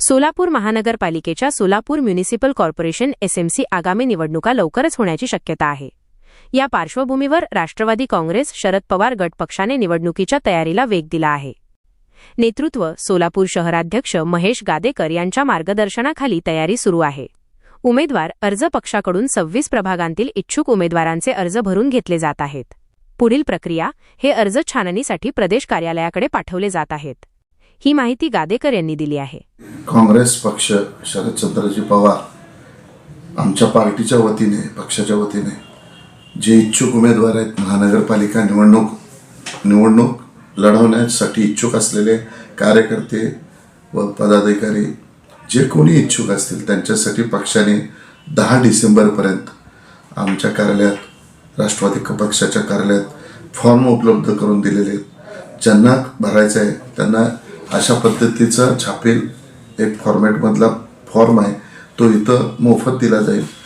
सोलापूर महानगरपालिकेच्या Solapur municipal corporation SMC आगामी निवडणुका लवकरच होण्याची शक्यता आहे. या पार्श्वभूमीवर राष्ट्रवादी काँग्रेस शरद पवार गटपक्षाने निवडणुकीच्या तयारीला वेग दिला आहे. नेतृत्व सोलापूर शहराध्यक्ष महेश गादेकर यांच्या मार्गदर्शनाखाली तयारी सुरू आहे. उमेदवार अर्ज पक्षाकडून सव्वीस प्रभागांतील इच्छुक उमेदवारांचे अर्ज भरून घेतले जात आहेत. पुढील प्रक्रिया हे अर्ज छाननीसाठी प्रदेश कार्यालयाकडे पाठवले जात आहेत. ही माहिती गादेकर यांनी दिली आहे. काँग्रेस पक्ष शरदचंद्रजी पवार आमच्या पार्टीच्या वतीने पक्षाच्या वतीने जे इच्छुक उमेदवार आहेत महानगरपालिका निवडणूक निवडणूक लढवण्यासाठी इच्छुक असलेले कार्यकर्ते व पदाधिकारी जे कोणी इच्छुक असतील त्यांच्यासाठी पक्षाने दहा डिसेंबरपर्यंत आमच्या कार्यालयात राष्ट्रवादी पक्षाच्या कार्यालयात फॉर्म उपलब्ध करून दिलेले आहेत. ज्यांना भरायचं आहे त्यांना अशा पद्धतीचा छापील एक फॉर्मॅटमधला फॉर्म आहे. तो इथं मोफत दिला जाईल.